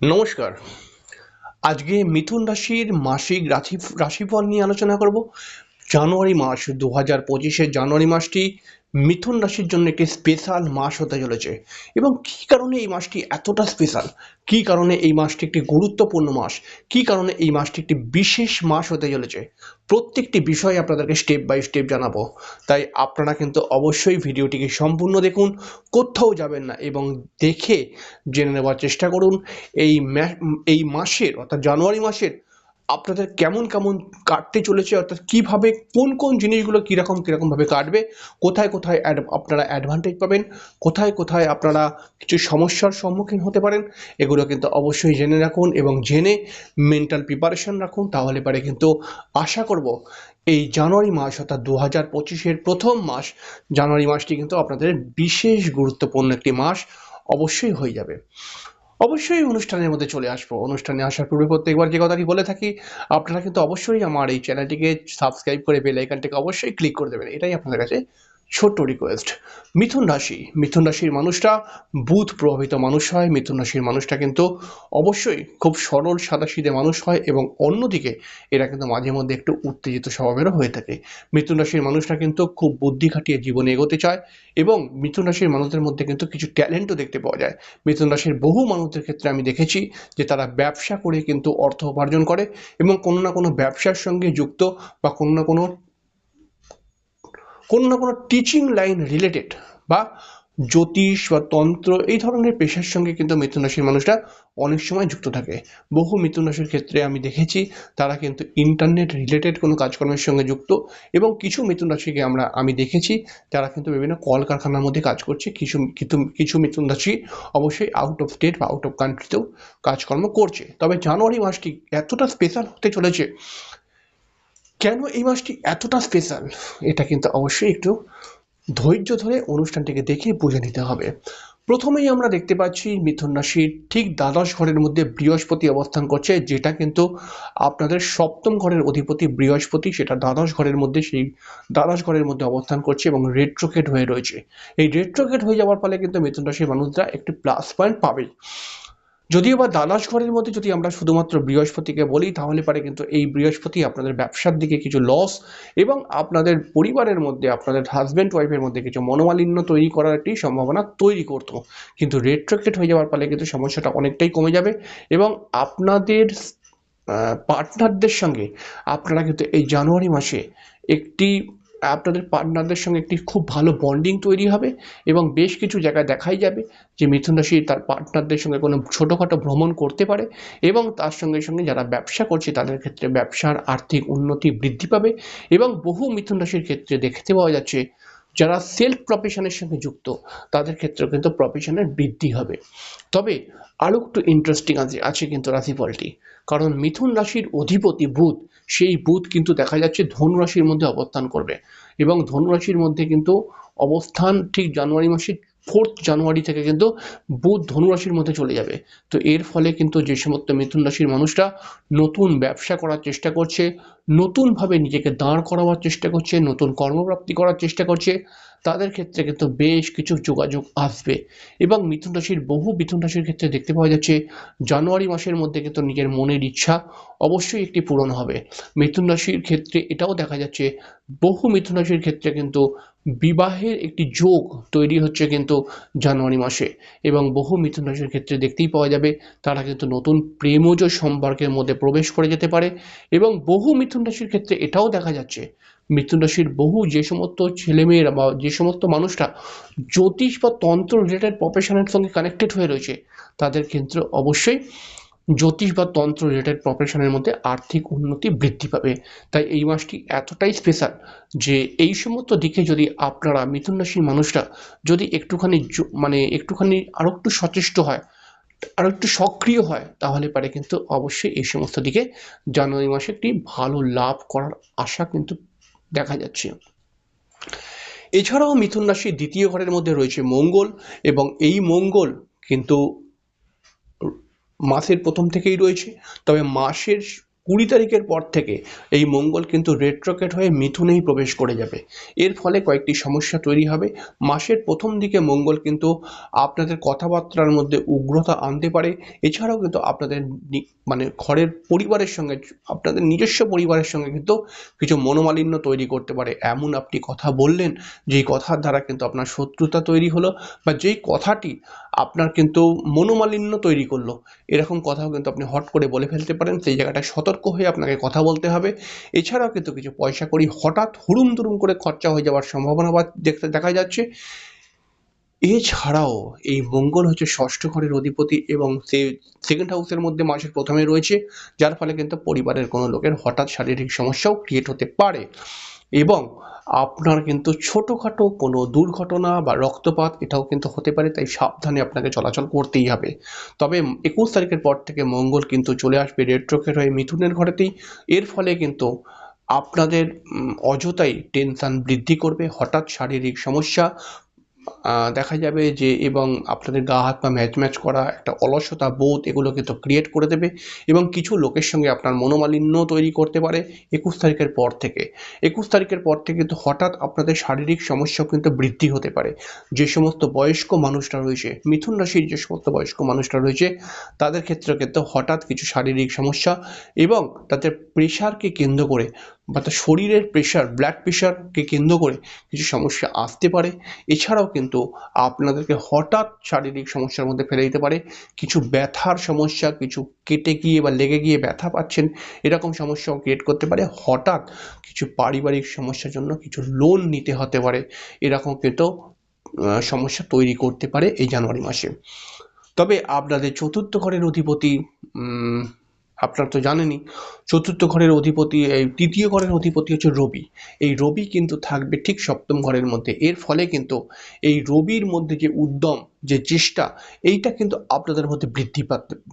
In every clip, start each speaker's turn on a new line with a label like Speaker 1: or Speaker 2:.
Speaker 1: নমস্কার। আজকে মিথুন রাশির মাসিক রাশি রাশিফল নিয়ে আলোচনা করব। জানুয়ারি মাস দু হাজার পঁচিশের জানুয়ারি মাসটি মিথুন রাশির জন্য একটি স্পেশাল মাস হতে চলেছে। এবং কী কারণে এই মাসটি এতটা স্পেশাল কী কারণে এই মাসটি একটি গুরুত্বপূর্ণ মাস? কী কারণে এই মাসটি একটি বিশেষ মাস হতে চলেছে? প্রত্যেকটি বিষয় আপনাদেরকে স্টেপ বাই স্টেপ জানাব। তাই আপনারা কিন্তু অবশ্যই ভিডিওটিকে সম্পূর্ণ দেখুন, কোথাও যাবেন না এবং দেখে জেনে নেওয়ার চেষ্টা করুন। এই এই মাসের অর্থাৎ জানুয়ারি মাসের আপনাদের কেমন কেমন কাটতে চলেছে, অর্থাৎ কীভাবে, কোন কোন জিনিসগুলো কীরকম কীরকমভাবে কাটবে, কোথায় কোথায় অ্যাড- আপনারা অ্যাডভান্টেজ পাবেন, কোথায় কোথায় আপনারা কিছু সমস্যার সম্মুখীন হতে পারেন, এগুলো কিন্তু অবশ্যই জেনে রাখুন এবং জেনে মেন্টাল প্রিপারেশন রাখুন, তাহলে পারে কিন্তু আশা করব এই জানুয়ারি মাস অর্থাৎ দু হাজার পঁচিশের প্রথম মাস, জানুয়ারি মাসটি কিন্তু আপনাদের বিশেষ গুরুত্বপূর্ণ একটি মাস অবশ্যই হয়ে যাবে। অবশ্যই অনুষ্ঠানের মধ্যে চলে আসব। অনুষ্ঠানে আসার পূর্বে প্রত্যেকবার যে কথাটি বলে থাকি, আপনারা কিন্তু অবশ্যই আমার এই চ্যানেলটিকে সাবস্ক্রাইব করে বেল আইকনটিকে অবশ্যই ক্লিক করে দেবেন। এটাই আপনাদের কাছে ছোট্ট রিকোয়েস্ট মিথুন রাশি। মিথুন রাশির মানুষটা বুধ প্রভাবিত মানুষ হয়, মিথুন রাশির মানুষটা কিন্তু অবশ্যই খুব সরল, সাদাসিধে মানুষ হয় এবং অন্যদিকে এরা কিন্তু মাঝে মধ্যে একটু উত্তেজিত স্বভাবেরও হয়ে থাকে। মিথুন রাশির মানুষটা কিন্তু খুব বুদ্ধি খাটিয়ে জীবনে এগোতে চায় এবং মিথুন রাশির মানুষদের মধ্যে কিন্তু কিছু ট্যালেন্টও দেখতে পাওয়া যায়। মিথুন রাশির বহু মানুষদের ক্ষেত্রে আমি দেখেছি যে তারা ব্যবসা করে কিন্তু অর্থ উপার্জন করে এবং কোনো না কোনো ব্যবসার সঙ্গে যুক্ত বা কোনো না কোনো কোনো না কোনো টিচিং লাইন রিলেটেড বা জ্যোতিষ বা তন্ত্র এই ধরনের পেশার সঙ্গে কিন্তু মিথুন রাশির মানুষরা অনেক সময় যুক্ত থাকে। বহু মিথুন রাশির ক্ষেত্রে আমি দেখেছি তারা কিন্তু ইন্টারনেট রিলেটেড কোনো কাজকর্মের সঙ্গে যুক্ত এবং কিছু মিথুন রাশিকে আমরা, আমি দেখেছি তারা কিন্তু বিভিন্ন কলকারখানার মধ্যে কাজ করছে। কিছু কিছু কিছু মিথুন রাশি অবশ্যই আউট অফ স্টেট বা আউট অফ কান্ট্রিতেও কাজকর্ম করছে। তবে জানুয়ারি মাসটি এতটা স্পেশাল হতে চলেছে কেন এই মাসটি এতটা স্পেশাল এটা কিন্তু অবশ্যই একটু ধৈর্য ধরে অনুষ্ঠানটিকে দেখে বুঝে নিতে হবে। প্রথমেই আমরা দেখতে পাচ্ছি মিথুন রাশির ঠিক দ্বাদশ ঘরের মধ্যে বৃহস্পতি অবস্থান করছে, যেটা কিন্তু আপনাদের সপ্তম ঘরের অধিপতি বৃহস্পতি, সেটা দ্বাদশ ঘরের মধ্যে, সেই দ্বাদশ ঘরের মধ্যে অবস্থান করছে এবং রেট্রোকেট হয়ে রয়েছে। এই রেট্রোকেট হয়ে যাওয়ার ফলে কিন্তু মিথুন রাশির মানুষরা একটি প্লাস পয়েন্ট পাবে যদিও বা দ্বাদশ ঘরের মধ্যে যদি আমরা শুধুমাত্র বৃহস্পতিকে বলি, তাহলে পারে কিন্তু এই বৃহস্পতি আপনাদের ব্যবসার দিকে কিছু লস এবং আপনাদের পরিবারের মধ্যে, আপনাদের হাজব্যান্ড ওয়াইফের মধ্যে কিছু মনোমালিন্য তৈরি করার একটি সম্ভাবনা তৈরি করতো। কিন্তু রেট্রোকেট হয়ে যাওয়ার ফলে কিন্তু সমস্যাটা অনেকটাই কমে যাবে এবং আপনাদের পার্টনারদের সঙ্গে আপনারা কিন্তু এই জানুয়ারি মাসে একটি আপনাদের পার্টনারদের সঙ্গে একটি খুব ভালো বন্ডিং তৈরি হবে এবং বেশ কিছু জায়গায় দেখাই যাবে যে মিথুন রাশি তার পার্টনারদের সঙ্গে কোনো ছোটোখাটো ভ্রমণ করতে পারে এবং তার সঙ্গে সঙ্গে যারা ব্যবসা করছে তাদের ক্ষেত্রে ব্যবসার আর্থিক উন্নতি বৃদ্ধি পাবে এবং বহু মিথুন রাশির ক্ষেত্রে দেখতে পাওয়া যাচ্ছে যারা সেলফ প্রফেশনের সঙ্গে যুক্ত, তাদের ক্ষেত্রেও কিন্তু প্রফেশনের বৃদ্ধি হবে। তবে আরও একটু ইন্টারেস্টিং আছে আছে কিন্তু রাশিফলটি। কারণ মিথুন রাশির অধিপতি বুধ, সেই বুধ কিন্তু দেখা যাচ্ছে ধনু রাশির মধ্যে অবস্থান করবে। এবং ধনু রাশির মধ্যে কিন্তু অবস্থান ঠিক জানুয়ারি মাসের ফোর্থ জানুয়ারি থেকে কিন্তু বুধ ধনু রাশির মধ্যে চলে যাবে। তো এর ফলে কিন্তু যে সমস্ত মিথুন রাশির মানুষরা নতুন ব্যবসা করার চেষ্টা করছে, নতুনভাবে নিজেকে দাঁড় করাবার চেষ্টা করছে, নতুন কর্মপ্রাপ্তি করার চেষ্টা করছে। তাদের ক্ষেত্রে কিন্তু বেশ কিছু যোগাযোগ আসবে এবং মিথুন রাশির বহু মিথুন রাশির ক্ষেত্রে দেখতে পাওয়া যাচ্ছে, জানুয়ারি মাসের মধ্যে কিন্তু নিজের মনের ইচ্ছা অবশ্যই একটি পূরণ হবে। মিথুন রাশির ক্ষেত্রে এটাও দেখা যাচ্ছে, বহু মিথুন রাশির ক্ষেত্রে কিন্তু বিবাহের একটি যোগ তৈরি হচ্ছে কিন্তু জানুয়ারি মাসে এবং বহু মিথুন রাশির ক্ষেত্রে দেখতেই পাওয়া যাবে তারা কিন্তু নতুন প্রেমজ সম্পর্কের মধ্যে প্রবেশ করে যেতে পারে এবং বহু মিথুন রাশির ক্ষেত্রে এটাও দেখা যাচ্ছে। মিথুন রাশির বহু যে সমস্ত ছেলেমেয়েরা বা যে সমস্ত মানুষরা জ্যোতিষ বা তন্ত্র রিলেটেড প্রফেশনের সঙ্গে কানেক্টেড হয়ে রয়েছে, তাদের ক্ষেত্রে অবশ্যই জ্যোতিষ বা তন্ত্র রিলেটেড প্রফেশনের মধ্যে আর্থিক উন্নতি বৃদ্ধি পাবে। তাই এই মাসটি এতটাই স্পেশাল যে এই সমস্ত দিকে যদি আপনারা মিথুন রাশির মানুষরা যদি একটুখানি মানে একটুখানি আরও একটু সচেষ্ট হয় আরও একটু সক্রিয় হয়, তাহলে পারে কিন্তু অবশ্যই এই সমস্ত দিকে জানুয়ারি মাসে একটি ভালো লাভ করার আশা কিন্তু দেখা যাচ্ছে। এছাড়াও মিথুন রাশির দ্বিতীয় ঘরের মধ্যে রয়েছে মঙ্গল এবং এই মঙ্গল কিন্তু মাসের প্রথম থেকেই রয়েছে। তবে মাসের কুড়ি তারিখের পর থেকে এই মঙ্গল কিন্তু রেট্রোকেট হয়ে মিথুনেই প্রবেশ করে যাবে। এর ফলে কয়েকটি সমস্যা তৈরি হবে। মাসের প্রথম দিকে মঙ্গল কিন্তু আপনাদের কথাবার্তার মধ্যে উগ্রতা আনতে পারে। এছাড়াও কিন্তু আপনাদের মানে ঘরের পরিবারের সঙ্গে, আপনাদের নিজস্ব পরিবারের সঙ্গে কিন্তু কিছু মনোমালিন্য তৈরি করতে পারে। এমন আপনি কথা বললেন, যেই কথার দ্বারা কিন্তু আপনার শত্রুতা তৈরি হলো বা যেই কথাটি আপনার কিন্তু মনোমালিন্য তৈরি করল। এরকম কথাও কিন্তু আপনি হট করে বলে ফেলতে পারেন। সেই জায়গাটা সতর্ক হয়ে আপনাকে কথা বলতে হবে। এছাড়াও কিন্তু কিছু পয়সা করি হঠাৎ হুড়ুম দুরুম করে খরচা হয়ে যাওয়ার সম্ভাবনা দেখতে দেখা যাচ্ছে। এছাড়াও এই মঙ্গল হচ্ছে ষষ্ঠ ঘরের অধিপতি এবং সে সেকেন্ড হাউসের মধ্যে মাসের প্রথমে রয়েছে। যার ফলে কিন্তু পরিবারের কোনো লোকের হঠাৎ শারীরিক সমস্যাও ক্রিয়েট হতে পারে। এবং আপনার কিন্তু ছোটোখাটো কোনো দুর্ঘটনা বা রক্তপাত এটাও কিন্তু হতে পারে, তাই সাবধানে আপনাকে চলাচল করতেই হবে। তবে একুশ তারিখের পর থেকে মঙ্গল কিন্তু চলে আসবে রেট্রোকের হয়ে মিথুনের ঘরেতেই। এর ফলে কিন্তু আপনাদের অযথাই টেনশান বৃদ্ধি করবে, হঠাৎ শারীরিক সমস্যা দেখা যাবে যে এবং আপনাদের গা, হাত, পা ম্যাচ ম্যাচ করা একটা অলসতা, বোধ এগুলো কিন্তু ক্রিয়েট করে দেবে এবং কিছু লোকের সঙ্গে আপনার মনোমালিন্য তৈরি করতে পারে একুশ তারিখের পর থেকে। একুশ তারিখের পর থেকে কিন্তু হঠাৎ আপনাদের শারীরিক সমস্যাও কিন্তু বৃদ্ধি হতে পারে। যে সমস্ত বয়স্ক মানুষরা রয়েছে, মিথুন রাশির যে সমস্ত বয়স্ক মানুষরা রয়েছে, তাদের ক্ষেত্রে কিন্তু হঠাৎ কিছু শারীরিক সমস্যা এবং তাদের প্রেশারকে কেন্দ্র করে বা তার শরীরের প্রেশার ব্লাড প্রেশারকে কেন্দ্র করে কিছু সমস্যা আসতে পারে। এছাড়াও কিন্তু আপনাদেরকে হঠাৎ শারীরিক সমস্যার মধ্যে ফেলে দিতে পারে। কিছু ব্যথার সমস্যা, কিছু কেটে গিয়ে বা লেগে গিয়ে ব্যথা পাচ্ছেন, এরকম সমস্যাও ক্রিয়েট করতে পারে। হঠাৎ কিছু পারিবারিক সমস্যার জন্য কিছু লোন নিতে হতে পারে। এরকম কিন্তু সমস্যা তৈরি করতে পারে এই জানুয়ারি মাসে। তবে আপনাদের চতুর্থ ঘরের অধিপতি আপনারা তো জানেনই, চতুর্থ ঘরের অধিপতি, এই তৃতীয় ঘরের অধিপতি হচ্ছে রবি। এই রবি কিন্তু থাকবে ঠিক সপ্তম ঘরের মধ্যে। এর ফলে কিন্তু এই রবির মধ্যে যে উদ্যম যে চেষ্টা, এইটা কিন্তু আপনাদের মধ্যে বৃদ্ধি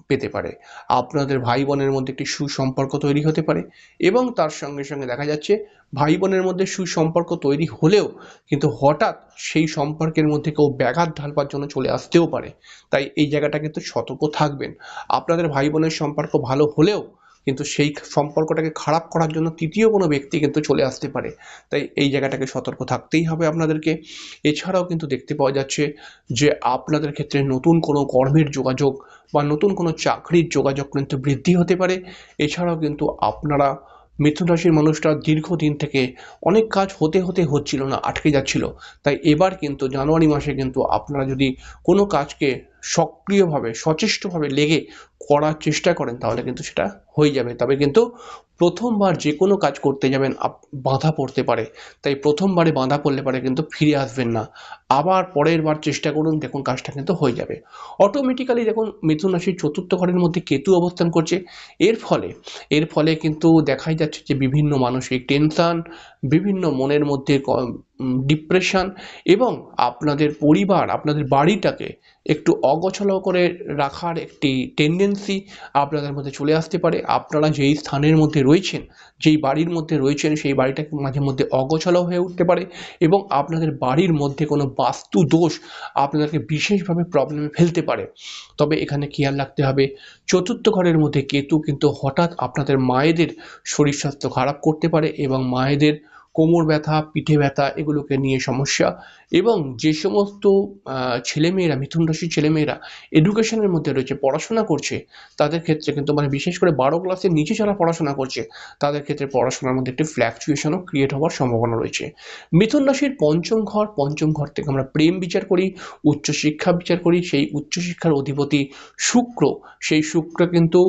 Speaker 1: পেতে পারে। আপনাদের ভাই বোনের মধ্যে একটি সুসম্পর্ক তৈরি হতে পারে এবং তার সঙ্গে সঙ্গে দেখা যাচ্ছে ভাই বোনের মধ্যে সুসম্পর্ক তৈরি হলেও কিন্তু হঠাৎ সেই সম্পর্কের মধ্যে কেউ ব্যাঘাত ঢালবার জন্য চলে আসতেও পারে। তাই এই জায়গাটা কিন্তু সতর্ক থাকবেন। আপনাদের ভাই বোনের সম্পর্ক ভালো হলেও কিন্তু সেই সম্পর্কটাকে খারাপ করার জন্য তৃতীয় কোনো ব্যক্তি কিন্তু চলে আসতে পারে। তাই এই জায়গাটাকে সতর্ক থাকতেই হবে আপনাদেরকে। এছাড়াও কিন্তু দেখতে পাওয়া যাচ্ছে যে আপনাদের ক্ষেত্রে নতুন কোনো কর্মের যোগাযোগ বা নতুন কোনো চাকরির যোগাযোগ কিন্তু বৃদ্ধি হতে পারে। এছাড়াও কিন্তু আপনারা মিথুন রাশির মানুষরা দীর্ঘদিন থেকে অনেক কাজ হতে হতে হচ্ছিল না, আটকে যাচ্ছিল। তাই এবার কিন্তু জানুয়ারি মাসে কিন্তু আপনারা যদি কোনো কাজকে সক্রিয়ভাবে, সচেষ্টভাবে লেগে করার চেষ্টা করেন, তাহলে কিন্তু সেটা হয়ে যাবে। তবে কিন্তু প্রথমবার যে কোনো কাজ করতে যাবেন বাঁধা পড়তে পারে। তাই প্রথমবারে বাঁধা পড়লে পারে কিন্তু ফিরে আসবেন না। আবার পরের বার চেষ্টা করুন, দেখুন কাজটা কিন্তু হয়ে যাবে। অটোমেটিক্যালি দেখুন মিথুন রাশির চতুর্থ ঘরের মধ্যে কেতু অবস্থান করছে। এর ফলে এর ফলে কিন্তু দেখাই যাচ্ছে যে বিভিন্ন মানসিক টেনশান বিভিন্ন মনের মধ্যে ডিপ্রেশন এবং আপনাদের পরিবার, আপনাদের বাড়িটাকে একটু অগোছালো করে রাখার একটি টেন্ডেন্সি আপনাদের মধ্যে চলে আসতে পারে। আপনারা যেই স্থানের মধ্যে রয়েছেন, যেই বাড়ির মধ্যে রয়েছেন, সেই বাড়িটাকে মাঝে মধ্যে অগোছালো হয়ে উঠতে পারে এবং আপনাদের বাড়ির মধ্যে কোনো বাস্তু দোষ আপনাদেরকে বিশেষভাবে প্রবলেমে ফেলতে পারে। তবে এখানে খেয়াল রাখতে হবে, চতুর্থ ঘরের মধ্যে কেতু কিন্তু হঠাৎ আপনাদের মায়েদের শরীর স্বাস্থ্য খারাপ করতে পারে এবং মায়েদের কোমর ব্যথা, পিঠে ব্যথা এগুলোকে নিয়ে সমস্যা। এবং যে সমস্ত ছেলেমেয়েরা, মিথুন রাশির ছেলেমেয়েরা এডুকেশনের মধ্যে রয়েছে, পড়াশোনা করছে, তাদের ক্ষেত্রে কিন্তু মানে বিশেষ করে বারো ক্লাসের নিচে যারা পড়াশোনা করছে, তাদের ক্ষেত্রে পড়াশোনার মধ্যে একটি ফ্ল্যাকচুয়েশনও ক্রিয়েট হওয়ার সম্ভাবনা রয়েছে। মিথুন রাশির পঞ্চম ঘর পঞ্চম ঘর থেকে আমরা প্রেম বিচার করি, উচ্চশিক্ষা বিচার করি, সেই উচ্চশিক্ষার অধিপতি শুক্র, সেই শুক্র কিন্তু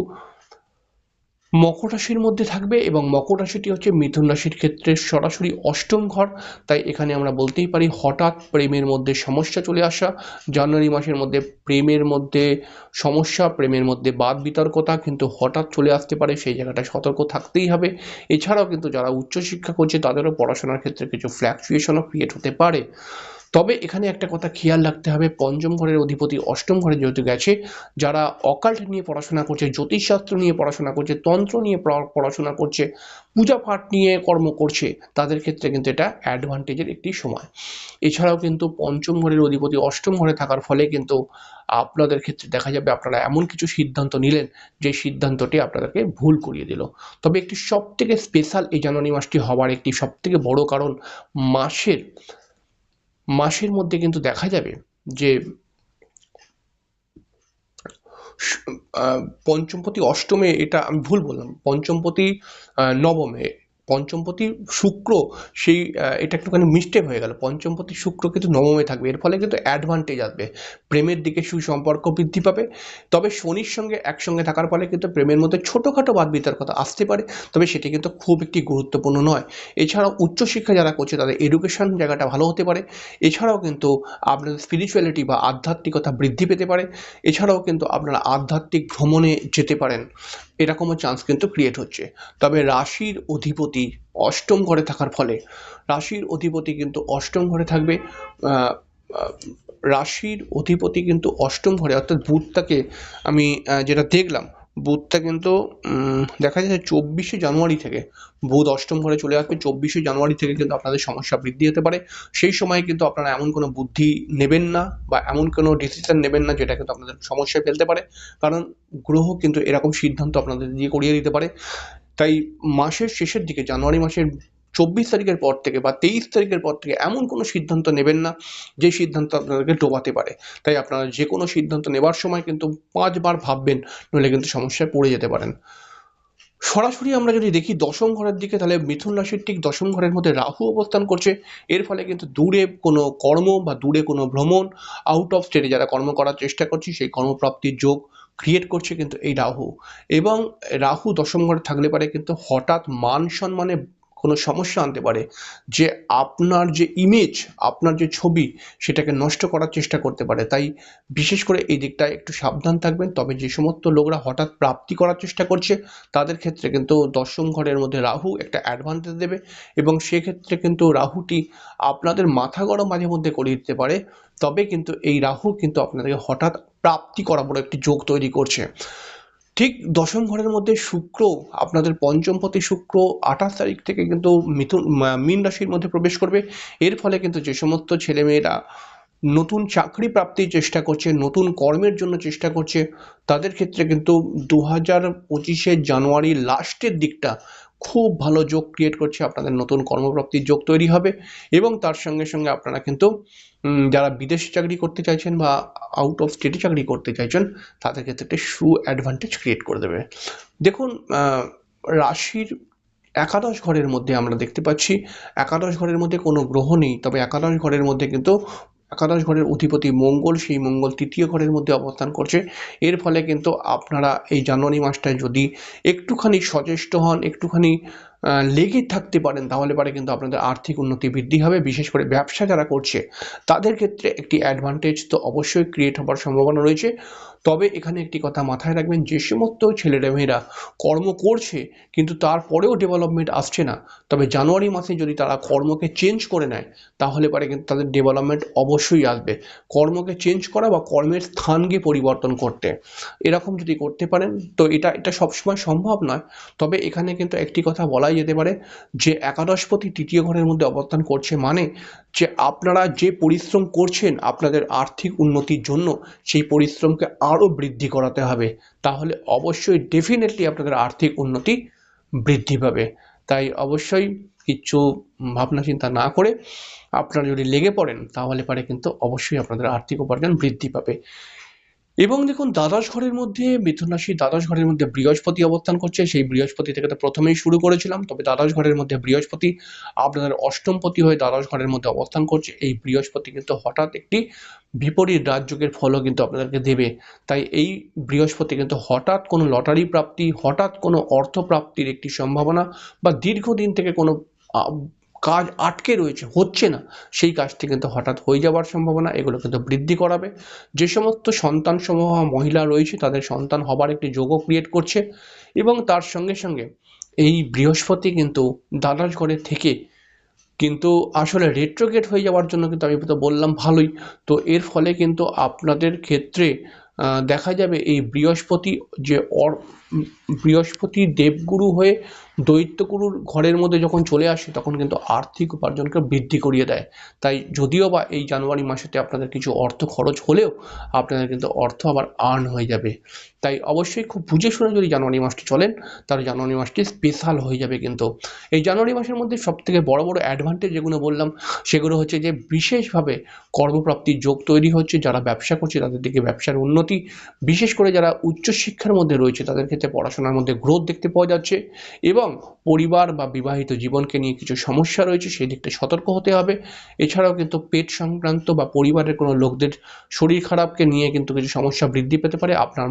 Speaker 1: মকর রাশির মধ্যে থাকবে এবং মকর রাশিটি হচ্ছে মিথুন রাশির ক্ষেত্রে সরাসরি অষ্টম ঘর। তাই এখানে আমরা বলতেই পারি হঠাৎ প্রেমের মধ্যে সমস্যা চলে আসা। জানুয়ারি মাসের মধ্যে প্রেমের মধ্যে সমস্যা, প্রেমের মধ্যে বাদ বিতর্কতা কিন্তু হঠাৎ চলে আসতে পারে, সেই জায়গাটা সতর্ক থাকতেই হবে। এছাড়াও কিন্তু যারা উচ্চশিক্ষা করছে, তাদেরও পড়াশোনার ক্ষেত্রে কিছু ফ্ল্যাকচুয়েশনও ক্রিয়েট হতে পারে। তবে এখানে একটা কথা খেয়াল রাখতে হবে। পঞ্চম ঘরের অধিপতি অষ্টম ঘরে যেহেতু গেছে, যারা অকাল্ট নিয়ে পড়াশোনা করছে, জ্যোতিষশাস্ত্র নিয়ে পড়াশোনা করছে, তন্ত্র নিয়ে পড়াশোনা করছে, পূজা পাঠ নিয়ে কর্ম করছে, তাদের ক্ষেত্রে কিন্তু এটা অ্যাডভান্টেজের একটি সময়। এছাড়াও কিন্তু পঞ্চম ঘরের অধিপতি অষ্টম ঘরে থাকার ফলে কিন্তু আপনাদের ক্ষেত্রে দেখা যাবে আপনারা এমন কিছু সিদ্ধান্ত নিলেন, যে সিদ্ধান্তটি আপনাদেরকে ভুল করিয়ে দিল। তবে একটি সব থেকে স্পেশাল এই জানুয়ারি মাসটি হওয়ার একটি সব থেকে বড় কারণ মাসের মাসের মধ্যে কিন্তু দেখা যাবে যে পঞ্চমপতি অষ্টমে এটা আমি ভুল বললাম পঞ্চমপতি নবমে পঞ্চমপতি শুক্র সেই এটা একটুখানি মিস্টেক হয়ে গেল। পঞ্চমপতি শুক্র কিন্তু নবমে থাকবে। এর ফলে কিন্তু অ্যাডভান্টেজ আসবে। প্রেমের দিকে সুসম্পর্ক বৃদ্ধি পাবে। তবে শনির সঙ্গে একসঙ্গে থাকার ফলে কিন্তু প্রেমের মধ্যে ছোটোখাটো বাদ বিতর্কতা আসতে পারে। তবে সেটি কিন্তু খুব একটি গুরুত্বপূর্ণ নয়। এছাড়াও উচ্চশিক্ষা যারা করছে, তাদের এডুকেশন জায়গাটা ভালো হতে পারে। এছাড়াও কিন্তু আপনাদের স্পিরিচুয়ালিটি বা আধ্যাত্মিকতা বৃদ্ধি পেতে পারে। এছাড়াও কিন্তু আপনারা আধ্যাত্মিক ভ্রমণে যেতে পারেন। এরকমও চান্স কিন্তু ক্রিয়েট হচ্ছে। তবে রাশির অধিপতি অষ্টম ঘরে থাকার ফলে, রাশির অধিপতি কিন্তু অষ্টম ঘরে থাকবে রাশির অধিপতি কিন্তু অষ্টম ঘরে, অর্থাৎ বুধটাকে আমি যেটা দেখলাম বুধটা কিন্তু দেখা যাচ্ছে চব্বিশে জানুয়ারি থেকে, বুধ অষ্টম ঘরে চলে আসবে, চব্বিশে জানুয়ারি থেকে কিন্তু আপনাদের সমস্যা বৃদ্ধি হতে পারে। সেই সময় কিন্তু আপনারা এমন কোনো বুদ্ধি নেবেন না বা এমন কোনো ডিসিশন নেবেন না যেটা কিন্তু আপনাদের সমস্যায় ফেলতে পারে। কারণ গ্রহ কিন্তু এরকম সিদ্ধান্ত আপনাদের দিয়ে করিয়ে দিতে পারে। তাই মাসের শেষের দিকে, জানুয়ারি মাসের চব্বিশ তারিখের পর থেকে বা তেইশ তারিখের পর থেকে এমন কোনো সিদ্ধান্ত নেবেন না যে সিদ্ধান্ত আপনাদেরকে ডোবাতে পারে। তাই আপনারা যে কোনো সিদ্ধান্ত নেবার সময় কিন্তু পাঁচবার ভাববেন, নইলে কিন্তু সমস্যায় পড়ে যেতে পারেন। সরাসরি আমরা যদি দেখি দশম ঘরের দিকে, তাহলে মিথুন রাশির ঠিক দশম ঘরের মধ্যে রাহু অবস্থান করছে। এর ফলে কিন্তু দূরে কোনো কর্ম বা দূরে কোনো ভ্রমণ আউট অফ স্টেটে যারা কর্ম করার চেষ্টা করছি, সেই কর্মপ্রাপ্তির যোগ ক্রিয়েট করছে কিন্তু এই রাহু। এবং রাহু দশম ঘরে থাকলে পারে কিন্তু হঠাৎ মান সম্মানে কোনো সমস্যা আনতে পারে, যে আপনার যে ইমেজ আপনার যে ছবি, সেটাকে নষ্ট করার চেষ্টা করতে পারে। তাই বিশেষ করে এই দিকটায় একটু সাবধান থাকবেন। তবে যে সমস্ত লোকরা হঠাৎ প্রাপ্তি করার চেষ্টা করছে, তাদের ক্ষেত্রে কিন্তু দশম ঘরের মধ্যে রাহু একটা অ্যাডভান্টেজ দেবে এবং সেক্ষেত্রে কিন্তু রাহুটি আপনাদের মাথা গরম মাঝে মধ্যে করিয়ে দিতে পারে। তবে কিন্তু এই রাহু কিন্তু আপনাদেরকে হঠাৎ প্রাপ্তি করা বড় একটি যোগ তৈরি করছে। ঠিক দশম ঘরের মধ্যে শুক্র, আপনাদের পঞ্চমপতি শুক্র, আঠাশ তারিখ থেকে কিন্তু মিথুন মিন রাশির মধ্যে প্রবেশ করবে। এর ফলে কিন্তু যে সমস্ত ছেলেমেয়েরা নতুন চাকরি প্রাপ্তির চেষ্টা করছে, নতুন কর্মের জন্য চেষ্টা করছে, তাদের ক্ষেত্রে কিন্তু দু হাজার পঁচিশে জানুয়ারি লাস্টের দিকটা খুব ভালো যোগ ক্রিয়েট করছে, আপনাদের নতুন কর্মপ্রাপ্তির যোগ তৈরি হবে এবং তার সঙ্গে সঙ্গে আপনারা কিন্তু যারা বিদেশে চাকরি করতে চাইছেন বা আউট অফ স্টেটে চাকরি করতে চাইছেন, তাদের ক্ষেত্রে একটা সু অ্যাডভান্টেজ ক্রিয়েট করে দেবে। দেখুন রাশির একাদশ ঘরের মধ্যে আমরা দেখতে পাচ্ছি, একাদশ ঘরের মধ্যে কোনো গ্রহ নেই, তবে একাদশ ঘরের মধ্যে কিন্তু একাদশ ঘরের অধিপতি মঙ্গল সেই মঙ্গল তৃতীয় ঘরের মধ্যে অবস্থান করছে। এর ফলে কিন্তু আপনারা এই জানুয়ারি মাসটায় যদি একটুখানি সচেষ্ট হন, একটুখানি লেগে থাকতে পারেন, তাহলে পারে কিন্তু আপনাদের আর্থিক উন্নতি বৃদ্ধি হবে। বিশেষ করে ব্যবসা যারা করছে, তাদের ক্ষেত্রে একটি অ্যাডভান্টেজ তো অবশ্যই ক্রিয়েট হবার সম্ভাবনা রয়েছে। তবে এখানে একটি কথা মাথায় রাখবেন, যে সমস্ত ছেলেরা মেয়েরা কর্ম করছে, কিন্তু তারপরেও ডেভেলপমেন্ট আসছে না। তবে জানুয়ারি মাসে যদি তারা কর্মকে চেঞ্জ করে নেয়, তাহলে পারে কিন্তু তাদের ডেভেলপমেন্ট অবশ্যই আসবে। কর্মকে চেঞ্জ করা বা কর্মের স্থানকে পরিবর্তন করতে, এরকম যদি করতে পারেন, তো এটা এটা সবসময় সম্ভব নয়। তবে এখানে কিন্তু একটি কথা বলাই যেতে পারে। যে একাদশপতি তৃতীয় ঘরের মধ্যে অবস্থান করছে মানে যে আপনারা যে পরিশ্রম করছেন আপনাদের আর্থিক উন্নতির জন্য সেই পরিশ্রমকে আরও বৃদ্ধি করাতে হবে। তাহলে অবশ্যই ডেফিনেটলি আপনাদের আর্থিক উন্নতি বৃদ্ধি পাবে। তাই অবশ্যই কিচ্ছু ভাবনা চিন্তা না করে আপনারা যদি লেগে পড়েন তাহলে পারে কিন্তু অবশ্যই আপনাদের আর্থিক উপার্জন বৃদ্ধি পাবে। এবং দেখুন, দ্বাদশ ঘরের মধ্যে মিথুন রাশি দ্বাদশ ঘরের মধ্যে বৃহস্পতি অবস্থান করছে। সেই বৃহস্পতি থেকে তো প্রথমেই শুরু করেছিলাম, তবে দ্বাদশ ঘরের মধ্যে বৃহস্পতি আপনাদের অষ্টমপতি হয়ে দ্বাদশ ঘরের মধ্যে অবস্থান করছে। এই বৃহস্পতি কিন্তু হঠাৎ একটি বিপরীত রাজযোগের ফলও কিন্তু আপনাদেরকে দেবে। তাই এই বৃহস্পতি কিন্তু হঠাৎ কোনো লটারি প্রাপ্তি, হঠাৎ কোনো অর্থ প্রাপ্তির একটি সম্ভাবনা বা দীর্ঘদিন থেকে কোনো কাজ আটকে রয়েছে, হচ্ছে না। সেই কাজটি কিন্তু হঠাৎ হয়ে যাওয়ার সম্ভাবনা, এগুলো কিন্তু বৃদ্ধি করাবে। যে সমস্ত সন্তান সমূহ মহিলা রয়েছে, তাদের সন্তান হবার একটি যোগও ক্রিয়েট করছে এবং তার সঙ্গে সঙ্গে এই বৃহস্পতি কিন্তু দ্বাদশ ঘরে থেকে কিন্তু আসলে রেট্রোগেট হয়ে যাওয়ার জন্য কিন্তু আমি তো বললাম ভালোই। তো এর ফলে কিন্তু আপনাদের ক্ষেত্রে দেখা যাবে এই বৃহস্পতি যে বৃহস্পতি দেবগুরু হয়ে দৈত্যগুরুর ঘরের মধ্যে যখন চলে আসে, তখন কিন্তু আর্থিক উপার্জনকে বৃদ্ধি করিয়ে দেয়। তাই যদিও বা এই জানুয়ারি মাসেতে আপনাদের কিছু অর্থ খরচ হলেও আপনাদের কিন্তু অর্থ আবার আর্ন হয়ে যাবে। তাই অবশ্যই খুব বুঝে শুনে যদি জানুয়ারি মাসটি চলেন, তাহলে জানুয়ারি মাসটি স্পেশাল হয়ে যাবে কিন্তু। এই জানুয়ারি মাসের মধ্যে সব থেকে বড় বড় অ্যাডভান্টেজ যেগুলো বললাম, সেগুলো হচ্ছে যে বিশেষভাবে কর্মপ্রাপ্তির যোগ তৈরি হচ্ছে, যারা ব্যবসা করছে তাদের দিকে ব্যবসার উন্নতি, বিশেষ করে যারা উচ্চশিক্ষার মধ্যে রয়েছে তাদের ক্ষেত্রে পড়াশোনার মধ্যে গ্রোথ দেখতে পাওয়া যাচ্ছে এবং পরিবার বা বিবাহিত জীবনকে নিয়ে কিছু সমস্যা রয়েছে, সেই দিকটা সতর্ক হতে হবে। এছাড়াও কিন্তু পেট সংক্রান্ত বা পরিবারের কোনো লোকদের শরীর খারাপকে নিয়ে কিন্তু কিছু সমস্যা বৃদ্ধি পেতে পারে। আপনার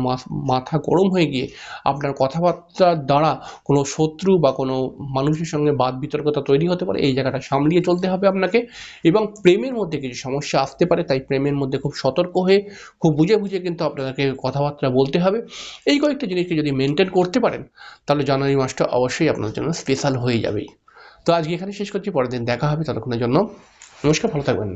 Speaker 1: মাথা গরম হয়ে গিয়ে আপনার কথাবার্তার দ্বারা কোনো শত্রু বা কোনো মানুষের সঙ্গে বাদ বিতর্কতা তৈরি হতে পারে। এই জায়গাটা সামলিয়ে চলতে হবে আপনাকে এবং প্রেমের মধ্যে কিছু সমস্যা আসতে পারে, তাই প্রেমের মধ্যে খুব সতর্ক হয়ে, খুব বুঝে বুঝে কিন্তু আপনাকে কথাবার্তা বলতে হবে। এই কয়েকটা জিনিসকে যদি মেনটেন করতে পারেন, তাহলে জানুয়ারি মাসটা অবশ্যই আপনার জন্য স্পেশাল হয়ে যাবেই। তো আজকে এখানে শেষ করছি, পরের দিন দেখা হবে, ততক্ষণের জন্য নমস্কার, ভালো থাকবেন।